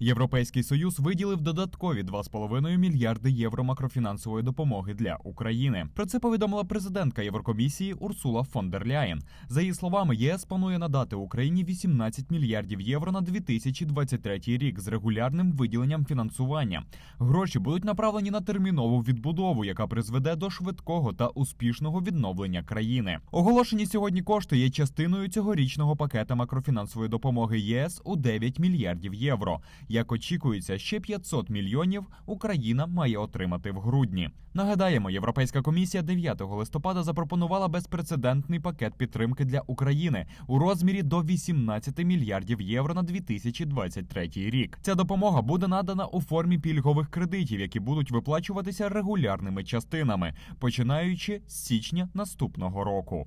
Європейський союз виділив додаткові 2,5 мільярди євро макрофінансової допомоги для України. Про це повідомила президентка Єврокомісії Урсула фон дер Ляєн. За її словами, ЄС планує надати Україні 18 мільярдів євро на 2023 рік з регулярним виділенням фінансування. Гроші будуть направлені на термінову відбудову, яка призведе до швидкого та успішного відновлення країни. Оголошені сьогодні кошти є частиною цьогорічного пакета макрофінансової допомоги ЄС у 9 мільярдів євро. Як очікується, ще 500 мільйонів Україна має отримати в грудні. Нагадаємо, Європейська комісія 9 листопада запропонувала безпрецедентний пакет підтримки для України у розмірі до 18 мільярдів євро на 2023 рік. Ця допомога буде надана у формі пільгових кредитів, які будуть виплачуватися регулярними частинами, починаючи з січня наступного року.